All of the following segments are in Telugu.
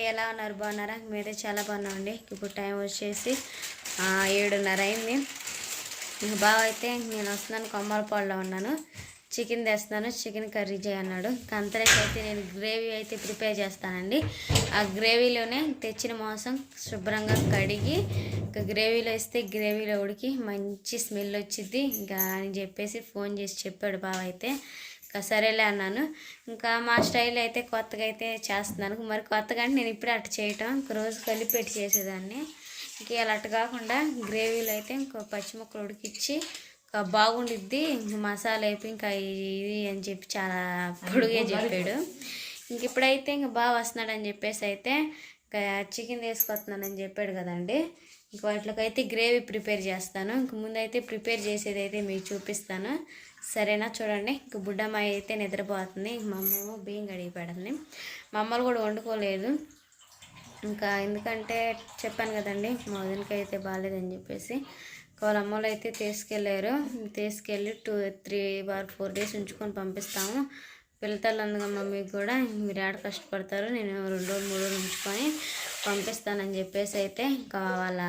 అండి ఎలా ఉన్నారు? బాగున్నారా? మీరే చాలా బాగున్నామండి. ఇప్పుడు టైం వచ్చేసి ఏడున్నర అయింది. ఇంక బావ అయితే నేను వస్తున్నాను కొమ్మలపాడులో ఉన్నాను. చికెన్ తెస్తున్నాను. చికెన్ కర్రీ చేయన్నాడు. ఇంకా అయితే నేను గ్రేవీ అయితే ప్రిపేర్ చేస్తానండి. ఆ గ్రేవీలోనే తెచ్చిన మాంసం శుభ్రంగా కడిగి ఇంకా గ్రేవీలో వేస్తే గ్రేవీలో ఉడికి మంచి స్మెల్ వచ్చింది ఇంకా అని చెప్పేసి ఫోన్ చేసి చెప్పాడు బావ అయితే. ఇంకా సరేలే అన్నాను. ఇంకా మా స్టైల్ అయితే కొత్తగా అయితే చేస్తున్నాను. మరి కొత్తగా అంటే నేను ఇప్పుడే అట్ట చేయటం ఇంక రోజు కలిపెట్టి చేసేదాన్ని. ఇంక ఇలా అట్ట కాకుండా గ్రేవీలో అయితే ఇంకో పచ్చిమొక్కలు ఉడికిచ్చి ఇంకా బాగుండిద్ది. మసాలా అయిపోయి ఇంకా ఇది అని చెప్పి చాలా పొడుగే చెప్పాడు. ఇంక ఇప్పుడైతే ఇంక బాగా వస్తున్నాడని చెప్పేసి అయితే ఇంకా చికెన్ తీసుకొస్తున్నానని చెప్పాడు కదండి. ఇంక వాటికైతే గ్రేవీ ప్రిపేర్ చేస్తాను. ఇంక ముందైతే ప్రిపేర్ చేసేది అయితే మీకు చూపిస్తాను. సరేనా? చూడండి ఇంక బుడ్డమ్మాయి అయితే నిద్రపోతుంది. మా అమ్మేమో బియ్యం కడిగి పెడుతుంది. మా అమ్మలు కూడా వండుకోలేదు. ఇంకా ఎందుకంటే చెప్పాను కదండి మా వదినకి అయితే బాగాలేదని చెప్పేసి. వాళ్ళ అమ్మలు అయితే తీసుకెళ్ళారు తీసుకెళ్ళి two three or four days ఉంచుకొని పంపిస్తాము. పిల్లతల్లి అందుగా మమ్మీకి కూడా. మీరు ఆడ కష్టపడతారు నేను రెండు రోజులు మూడు రోజులు ఉంచుకొని పంపిస్తానని చెప్పేసి అయితే ఇంకా వాళ్ళ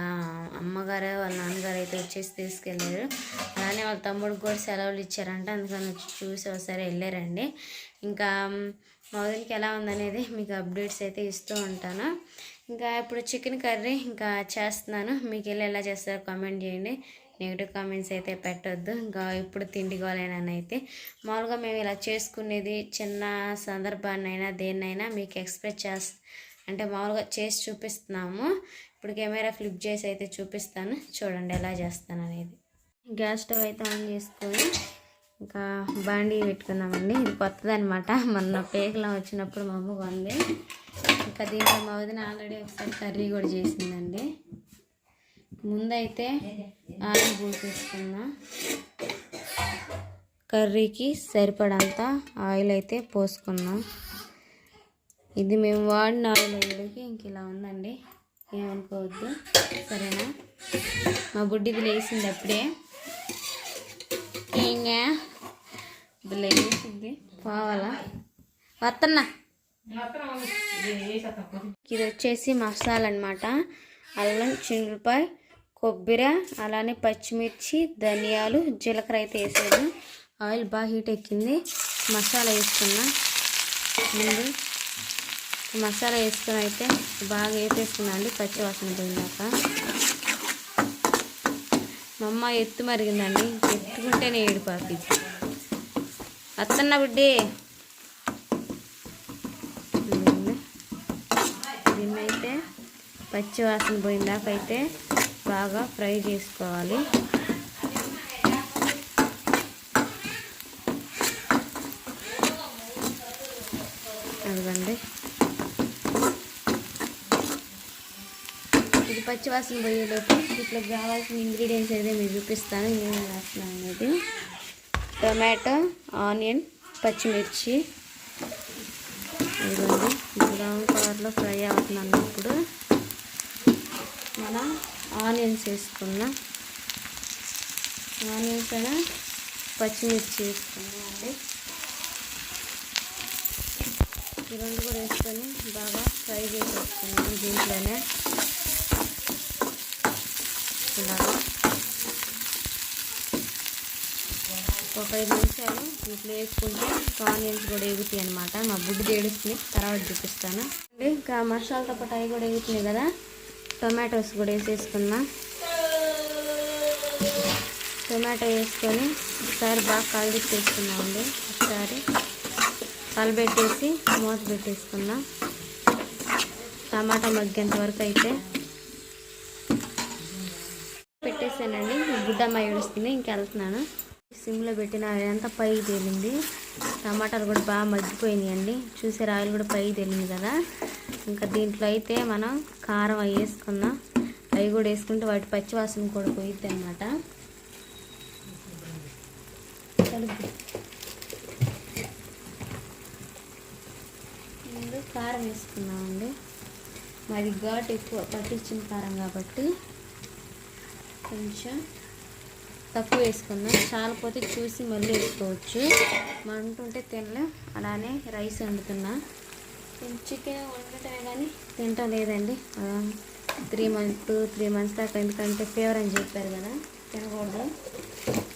అమ్మగారు వాళ్ళ నాన్నగారు అయితే వచ్చేసి తీసుకెళ్ళారు. అలానే వాళ్ళ తమ్ముడికి కూడా సెలవులు ఇచ్చారంట. అందుకని వచ్చి చూసి ఒకసారి వెళ్ళారండి. ఇంకా మొదలకి ఎలా ఉందనేది మీకు అప్డేట్స్ అయితే ఇస్తూ ఉంటాను. ఇంకా ఇప్పుడు చికెన్ కర్రీ ఇంకా చేస్తున్నాను. మీకు వెళ్ళి ఎలా చేస్తారో కామెంట్ చేయండి. నెగిటివ్ కామెంట్స్ అయితే పెట్టొద్దు. ఇంకా ఇప్పుడు తిండి అయితే. మామూలుగా మేము ఇలా చేసుకునేది చిన్న సందర్భాన్నైనా దేన్నైనా మీకు ఎక్స్ప్రెస్ చేస్ అంటే మామూలుగా చేసి చూపిస్తున్నాము. ఇప్పుడు కెమెరా ఫ్లిప్ చేసి అయితే చూపిస్తాను. చూడండి ఎలా చేస్తాను అనేది. గ్యాస్ స్టవ్ అయితే ఆన్ చేసుకొని ఇంకా బాండీ పెట్టుకున్నామండి ఇది కొత్తదనమాట మొన్న పేకలం వచ్చినప్పుడు మా అమ్మ కొంది. ఇంకా దీంట్లో మా వదిన ఆల్రెడీ ఒకసారి కర్రీ కూడా చేసిందండి. ముందైతే ఆయిల్ పోసేసుకున్నా కర్రీకి సరిపడంత ఆయిల్ అయితే పోసుకున్నాం ఇది మేము వాడిన ఆయిల్ వేడికి ఇంక ఇలా ఉందండి. ఏమనుకోవద్దు. సరేనా? మా బుడ్డిది లేచింది అప్పుడే. ఇంకా ఇది లేచింది. పోవాలా? వస్తున్నా ఇది వచ్చేసి మసాలా అనమాట అల్లం చిన్నులపాయ కొబ్బరి అలానే పచ్చిమిర్చి ధనియాలు జీలకర్ర అయితే వేసాను ఆయిల్ బాగా హీట్ ఎక్కింది. మసాలా వేసుకున్నా ముందు మసాలా వేసుకుని అయితే బాగా వేపేసుకున్నా అండి పచ్చి వాసన పోయినాక. మా అమ్మ ఎత్తు మరిగిందండి ఎత్తుకుంటేనే ఏడిపోతుంది అత్తన్న బిడ్డి. దీన్నైతే పచ్చి వాసన పోయిందాక అయితే బాగా ఫ్రై చేసుకోవాలి. పచ్చివాసన పోయేలోపు ఇట్లా కావాల్సిన ఇంగ్రీడియంట్స్ అయితే మీరు చూపిస్తాను. ఏమేమి రాస్తున్నాను అనేది. టొమాటో ఆనియన్ పచ్చిమిర్చి. ఇదిగోండి. బ్రౌన్ కలర్లో ఫ్రై అవుతున్నాను ఇప్పుడు. మనం ఆనియన్స్ వేసుకున్నాం ఆనియన్స్ అయినా పచ్చిమిర్చి వేసుకున్నాం అండి. ఈ రెండు కూడా వేసుకొని బాగా ఫ్రై చేసేసుకున్నాం దీంట్లోనే. ఇలాగా ఒక ఐదు నిమిషాలు దీంట్లో వేసుకుంటే ఆనియన్స్ కూడా ఎగుతాయి అనమాట మా బుడ్డి ఏడుస్తుంది. తర్వాత చూపిస్తాను. అండి ఇంకా మసాలాతో పాటు అవి కూడా ఎగుతున్నాయి కదా. టొమాటోస్ కూడా వేసేసుకున్నా. టొమాటో వేసుకొని ఒకసారి బాగా కలిదిప్పేసుకున్నామండి ఒకసారి కలిపెట్టేసి మూత పెట్టేసుకున్నా. టమాటా మగ్గేంత వరకు అయితే పెట్టేసానండి గుడ్డమ్మ ఏడుస్తుంది ఇంకెళ్తున్నాను. సిమ్లో పెట్టిన అంతా పైకి తేలింది. టమాటాలు కూడా బాగా మగ్గిపోయినాయి అండి చూసే ఆయిల్ కూడా పైకి తేలింది కదా. ఇంకా దీంట్లో అయితే మనం కారం అవి వేసుకుందాం. అవి కూడా వేసుకుంటే వాటి పచ్చివాసన కూడా పోయిద్ది అనమాట ముందు కారం వేసుకున్నామండి మాది ఘాటు ఎక్కువ పట్టించిన కారం కాబట్టి. కొంచెం తక్కువ వేసుకుందాం. చాలపోతే చూసి మళ్ళీ వేసుకోవచ్చు. మంటుంటే తినలేం. అలానే రైస్ వండుతున్నా. చికెన్ వండటమే కానీ తింటం లేదండి. త్రీ మంత్స్ త్రీ మంత్స్ దాకా ఎందుకంటే ఫీవర్ అని చెప్పారు కదా తినకూడదు.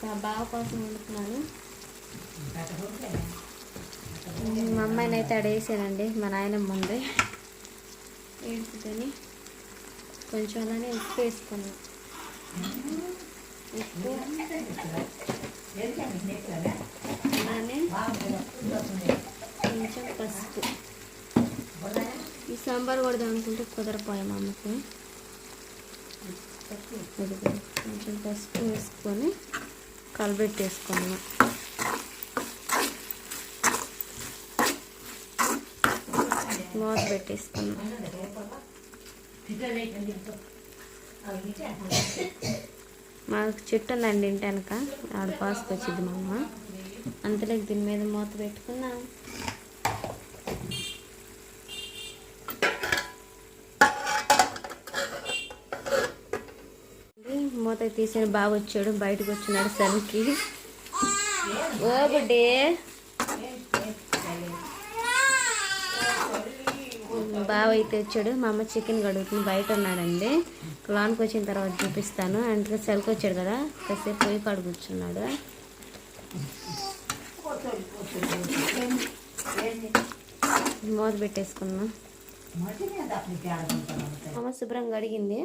మా బావ కోసం వండుతున్నాను. మా అమ్మాయిని అయితే అడేసానండి మా నాయనమ్మ ఉంది. వేసుకొని కొంచెం అలానే ఉప్పు వేసుకున్నాను ఉప్పు అలానే కొంచెం పసుపు. ఈ సాంబార్ కొడదాం అనుకుంటే కుదరపోయా మా కొంచెం పసుపు వేసుకొని కలబెట్టేసుకున్నాం మూత పెట్టేసుకున్నాం. మాకు చెట్టు ఉందండి ఇంటి వెనక. ఆడ పాసుకొచ్చింది మా అమ్మ. అంతలోకి దీని మీద మూత పెట్టుకున్నాం. మూత తీసిన బాగా వచ్చాడు. బయటకు వచ్చినాడు సన్కి ఓ బుడ్డే. బావ అయితే వచ్చాడు. మా అమ్మ చికెన్ కడుగుతుంది. బయట ఉన్నాడండి. లోనికి వచ్చిన తర్వాత చూపిస్తాను. అంటే సెల్కి వచ్చాడు కదా. కాసేపు పోయి కాడు కూర్చున్నాడు. మూత పెట్టేసుకున్నాం. అమ్మ శుభ్రంగా అడిగింది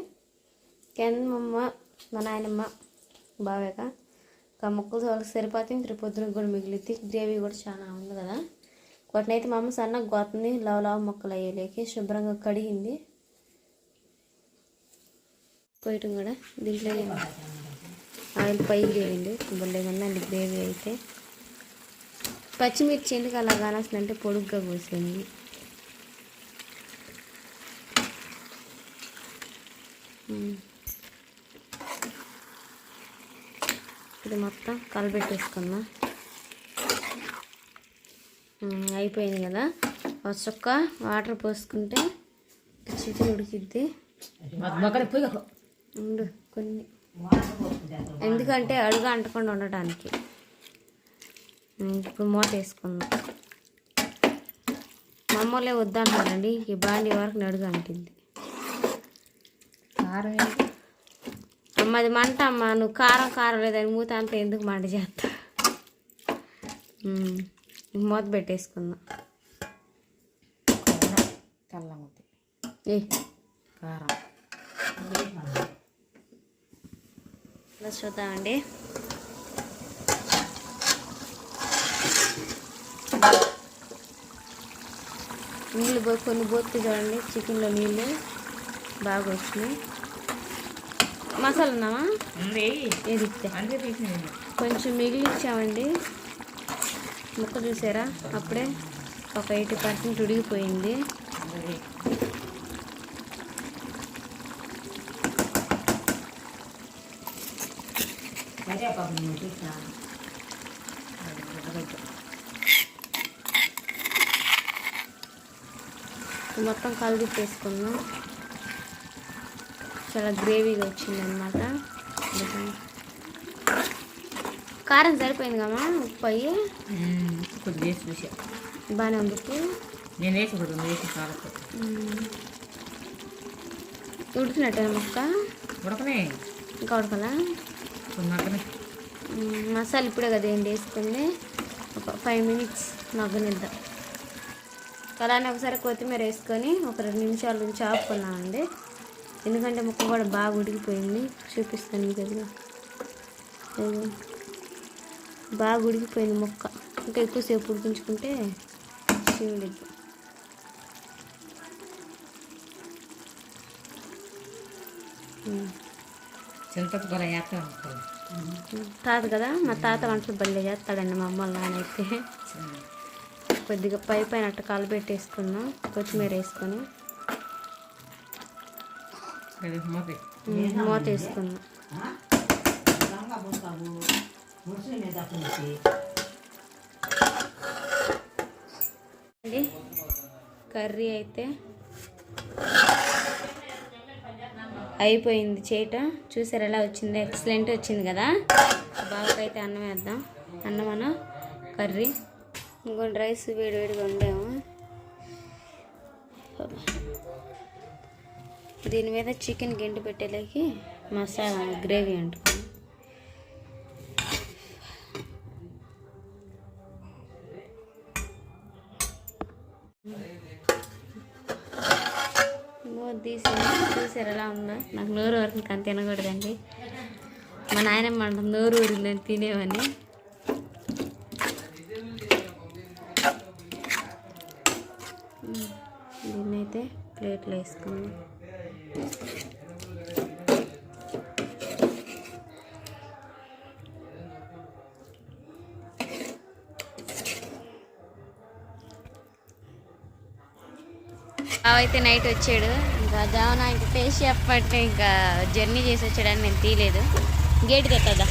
కింద మా అమ్మ మా నాయనమ్మ బావేక. ఒక మొక్కలు సరిపోతుంది రేపు పొద్దున కూడా మిగిలిద్ది. గ్రేవీ కూడా చాలా ఉంది కదా. వాటినైతే మా అమ్మ సన్నగా గోతుంది లవ్ మొక్కలు అయ్యేలేకి శుభ్రంగా కడిగింది. పోయటం కూడా దీంట్లో ఆయిల్ పైకి వేయండి. బొల్లే ఉందండి గ్రేవీ అయితే. పచ్చిమిర్చి ఎందుకు అలా కానాల్సిందంటే పొడుగ్గా కోసింది. ఇది మొత్తం కలబెట్టేసుకున్నా అయిపోయింది కదా. చుక్క వాటర్ పోసుకుంటే చికెన్ ఉడికిద్ది. ఉండు కొన్ని. ఎందుకంటే అడుగు అంటకుండా ఉండటానికి. ఇప్పుడు మూత వేసుకుందాం. మా అమ్మలే వద్దంటారండి ఈ బాండి వరకు నడుగు అంటింది. అమ్మ అది మంట అమ్మ నువ్వు కారం కారం లేదని మూత అంతా ఎందుకు మంట చేస్తా? మూత పెట్టేసుకుందాం. ఏ? కారం. ఇలా చూద్దామండి నీళ్ళు కొన్ని పోతే చూడండి. చికెన్లో నీళ్ళు బాగా వచ్చినాయి. మసాలా తీసింది కొంచెం మిగిలిచ్చామండి. ముక్క చూసారా? అప్పుడే ఒక ఎయిటీ పర్సెంట్ ఉడిగిపోయింది. మొత్తం నువ్వు చేసుకున్నాం మొత్తం చాలా గ్రేవీగా వచ్చిందనమాట కారం సరిపోయింది కమ్మా ఉప్పు అయ్యి కొద్దిగా వేసి చూసా. బాగానే ఉంది ఉప్పు. నేను వేసి కొద్దిగా వేసి. ఉడికినట్టే మొక్క? ఉడకనే. ఇంకా ఉడకలా. మసాలా ఇప్పుడే కదా ఏంటి వేసుకుంది? ఒక ఫైవ్ మినిట్స్ మగ్గనిద్దాం. అలానే ఒకసారి కొత్తిమీర వేసుకొని ఒక రెండు నిమిషాల నుంచి ఆపుకున్నామండి. ఎందుకంటే ముక్క కూడా బాగా ఉడికిపోయింది. చూపిస్తాను మీకు. బాగా ఉడికిపోయింది ముక్క. ఇంకా ఎక్కువసేపు ఉడికించుకుంటే వేస్తాను తాత కదా మా తాత వంటలు బల్లే చేస్తాడండి మా అమ్మ నానైతే కొద్దిగా పై పైన అట్ట కలబెట్టేసుకున్నాం కొత్తిమీర వేసుకొని. మోపి. ఉమ్, పులుసుల మీద కర్రీ అయితే అయిపోయింది చేయట చూసారు ఎలా వచ్చింది? ఎక్సలెంట్ వచ్చింది కదా? బావకైతే అన్నం వేద్దాం. అన్నం అన్న కర్రీ. ఇంకొన్ని రైస్ వేడివేడిగా ఉండేము దీని మీద చికెన్ గిండి పెట్టేలోకి మసాలా గ్రేవీ అంటుకుంది చూసారు ఎలా ఉందో నాకు నోరు వరకు అంత తినకూడదండి. మా నాయనమ్మ అంట నోరు ఊరిందని తినేవని. దీన్నైతే ప్లేట్లో వేసుకుందాం అయితే నైట్ వచ్చాడు. ఇంకా జావన ఇంకా టేస్ట్ చెప్పంటే ఇంకా జర్నీ చేసి వచ్చాడని నేను తీయలేదు. గేట్ కట్టదా